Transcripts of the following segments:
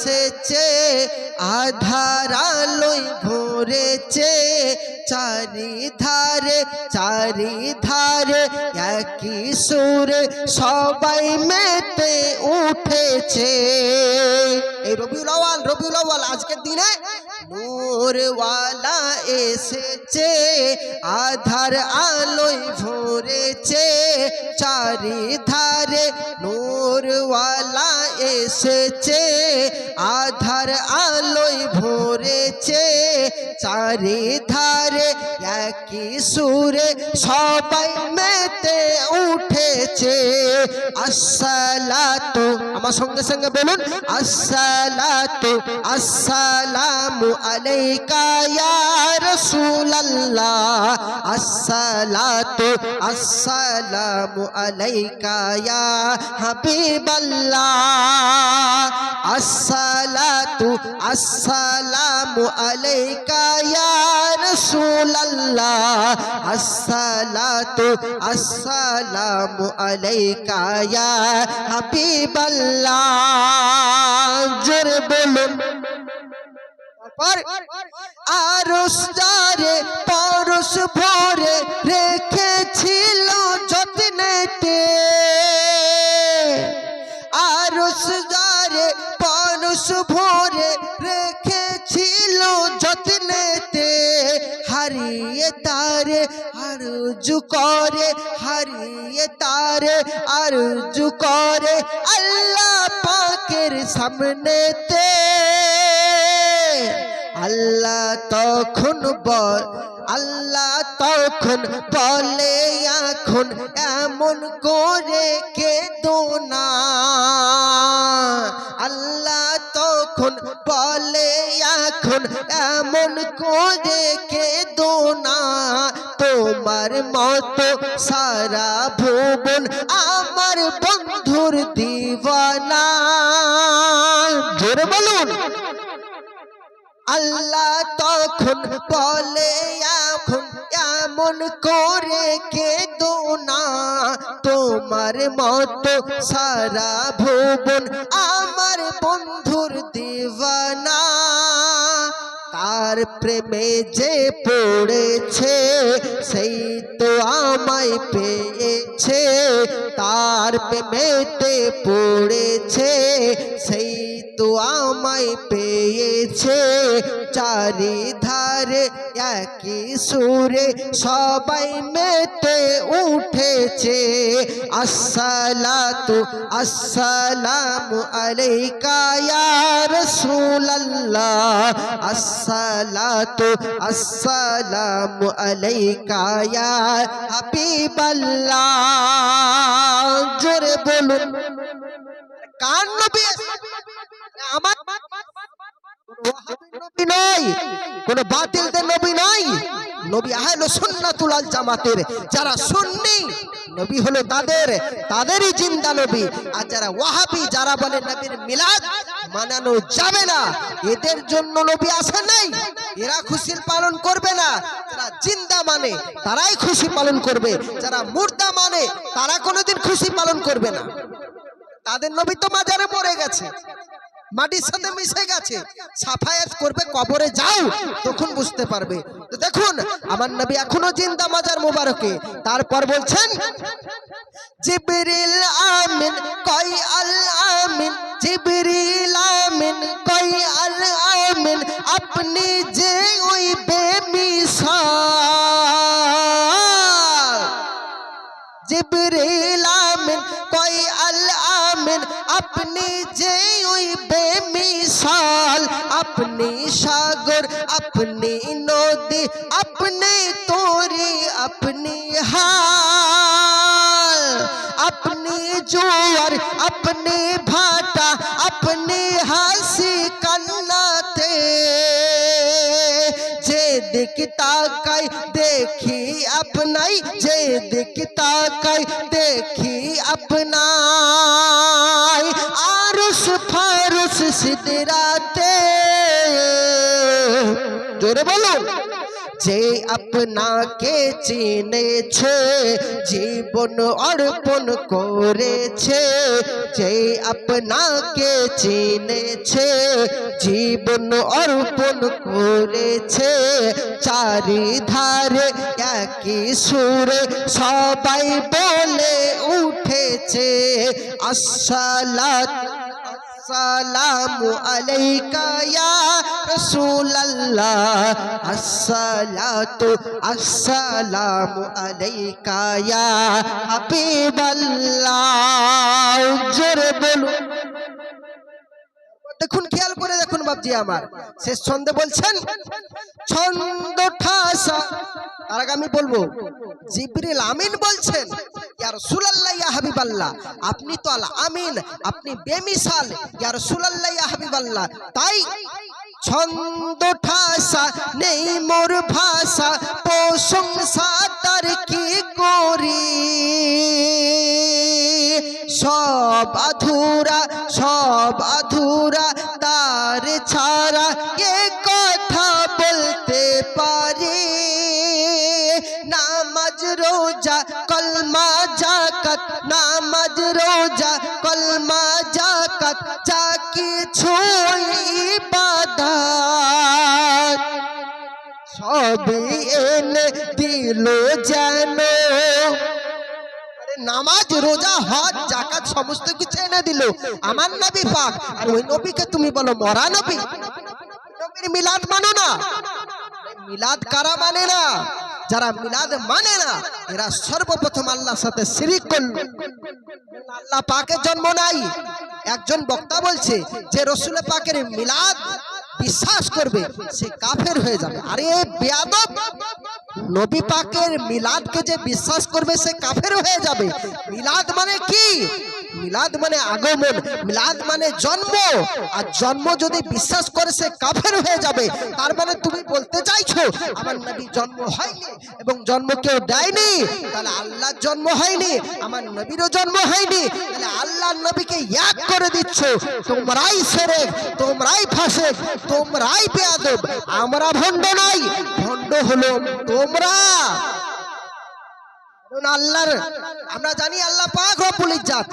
এসেছে আধার চারি ভরেছে চারিধারে চারিধারে একই সুরে সবাই মেতে উঠেছে। এই রবিউল আওয়াল রবিউল আওয়াল আজকের দিনে নূরওয়ালা এসেছে, আধার আলোয় ভরেছে, চারিধারে নূরওয়ালা এসেছে, আধার আলোয় ভরেছে, চারিধারে একই সুরে সবাই মেতে উঠেছে। আসসালাতু আমার সঙ্গে সঙ্গে বলুন, আসসালাতু আসসালামু আলাইকা ইয়া রাসূলুল্লাহ। আসসালাতু আসসালামু আলাইকা ইয়া হাবিবাল্লাহ। আসসালাতু আসসালামু আলাইকা ইয়া রাসূলুল্লাহ। আসসালাতু আসসালামু আলাইকা ইয়া হাবিবাল্লাহ। জোরে বলুন। তারপর আরস যারে পরশ ভরে রেখেছিল যত্নেতে আরস যারে পরশ ভরে রেখেছিল যত্নেতে হারিয়ে তারে আরজু করে, হারিয়ে তারে আরজু করে আল্লাহ পাকের সামনেতে আল্লাহ তখন বল, আল্লাহ তখন বলে, এখন এমন করে কে না। আল্লাহ তখন বলে, এখন এমন করে কে না। তোমার মতো সারা ভুবন আমার বন্ধুর আল্লাহ তখন বলে, এখন এমন করে কে না? তোমার মতো সারা ভুবন আমার বন্ধুর দিওয়ানা। তার প্রেমে যে পড়েছে, সেই তো আমায় পেয়েছে। তার প্রেমেতে পড়েছে, সেই তো আমায় পেয়েছে। চারিধারে একই সুরে সবাই মেতে উঠেছে। আসসালাতু আসসালামু আলাইকা ইয়া রাসূলুল্লাহ। আসসালাতু আসসালামু আলাইকা ইয়া হাবিবাল্লাহ। জোরে বলুন। কার তাদেরই নবী। আর যারা ওয়াহাবি, যারা বলে নবীর মিলাদ মানানো যাবে না, এদের জন্য নবী আসে নাই। এরা খুশি পালন করবে না। যারা জিন্দা মানে তারাই খুশি পালন করবে। যারা মুর্দা মানে তারা কোনোদিন খুশি পালন করবে না। তাদের নবী তো মাজারে মরে গেছে। মাটির সাথে মিশে গেছে। সাফায়াত করবে, কবরে যাও, তখন বুঝতে পারবে। দেখুন, আমার নবী এখনও জিন্দা মাজার মোবারকে। তারপর বলছেন, জিবরিল আমিন কই আল আমিন, জিবরিল আমিন কই আল আমিন, আপনি যে ওই বেমিসাল জিবরিল আমিন কই আপনি যে ওই বেমিসাল আপনি সাগর, আপনি নদী, আপনি তোরি, আপনি হাল, আপনি জোয়ার, আপনি ভাটা, আপনি হাসি কান্নাতে। যে দিক তাকাই দেখি আপনাই যে দিক তাকাই দেখি আপনাই জোরে বলো যে আপনাকে চিনেছে, জীবন অর্পণ করেছে, যে আপনাকে চিনেছে, জীবন অর্পণ করেছে, চারিধারে একই সুরে সবাই বলে উঠেছে, আসসালাত আসসালামু আলাইকা ইয়া ইয়া হাবিবাল্লাহ। জোরে বলুন। দেখুন, খেয়াল করে দেখুন বাবজি আমার। শেষ ছন্দে বলছেন, ছন্দ ঠাসা। তার আগে আমি বলব, জিবরিল আমিন বলছেন, ইয়া রাসূলুল্লাহ হাবিবাল্লাহ। আপনি তো আল আমিন, আপনি বেমিসাল, ইয়া রাসূলুল্লাহ, ইয়া হাবিবাল্লাহ। তাই ছন্দ ঠাসা নেই মোর ভাষা, প্রশংসা তার কি করি? সব আধুরা সব আধুরা তার ছাড়া কে কথা বলতে পারে। নামাজ, রোজা, কলমা জাকাত নামাজ, রোজা, কলমা জাকাত যা কিছু এনে দিল যেন। নামাজ, রোজা, হজ জাকাত সমস্ত কিছু এনে দিল। আমার নবী পাক, আর ওই নবীকে তুমি বলো মরা নবী? নবীর মিলাদ মানো না। মিলাদ কারা মানে না? যারা মিলাদ মানে না, এরা সর্বপ্রথম আল্লাহর সাথে শিরিক করল। আল্লাহ পাকের জন্ম নাই। একজন বক্তা বলছে যে রসুল পাকের মিলাদ বিশ্বাস করবে, সে কাফের হয়ে যাবে। আরে বেয়াদব! নবী পাকের মিলাদকে যে বিশ্বাস করবে, সে কাফের হয়ে যাবে। মিলাদ মানে কি? মিলাদ মানে আগমন, মিলাদ মানে জন্ম। আর জন্ম যদি বিশ্বাস করে সে কাফের হয়ে যাবে, তার মানে তুমি বলতে চাইছো, আমার নবী জন্ম হয়নি এবং জন্ম কেউ দেয়নি, তাহলে আল্লাহর জন্ম হয়নি, আমার নবীরও জন্ম হয়নি, তাহলে আল্লাহর নবীকে এক করে দিচ্ছ, তোমরাই সেরে তোমরাই ফাঁসে তোমরাই বেয়াদব, আমরা ভণ্ড নাই, ভণ্ড হলো তোমরা। আল্লাহর, আমরা জানি আল্লাহ পাক রব্বুল ইজ্জাত।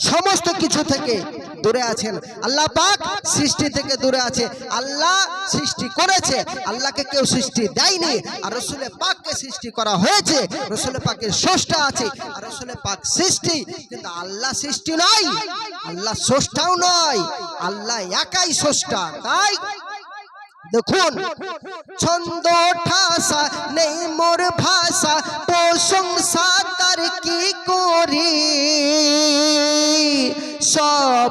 সমস্ত কিছু থেকে দূরে আছেন। আল্লাহ পাক সৃষ্টি থেকে দূরে আছে। আল্লাহ সৃষ্টি করেছে। আল্লাহকে কেউ সৃষ্টি দেয়নি। আর রসুলের পাককে সৃষ্টি করা হয়েছে। রসুলের পাকের স্রষ্টা আছে। আর রসুলের পাক সৃষ্টি। কিন্তু আল্লাহ সৃষ্টি নয় আল্লাহ স্রষ্টাও নয়। আল্লাহ একাই স্রষ্টা। তাই দেখুন ছন্দ ঠাসা নেই মোর ভাষা প্রশংসা তার কি করি? সব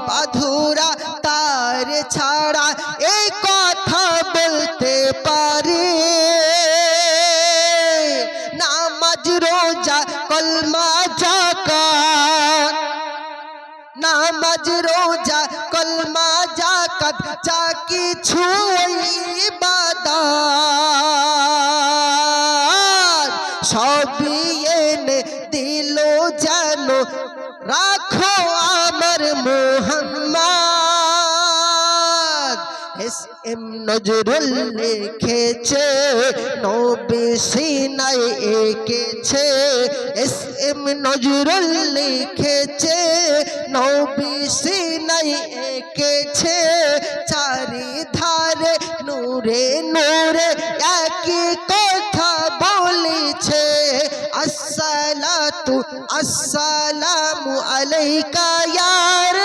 নামাজ রোজা কলমা জাকাত যা কিছু ইবাদত এস এম নজরুল লিখেছে, নবী সিনাই এঁকেছে। এস এম নজরুল লিখেছে, নবী সিনাই এঁকেছে। চারিধারে নূরে নূরে একই কথা বলেছে, আসসালাতু আসসালামু আলাইকা ইয়া রাসূলুল্লাহ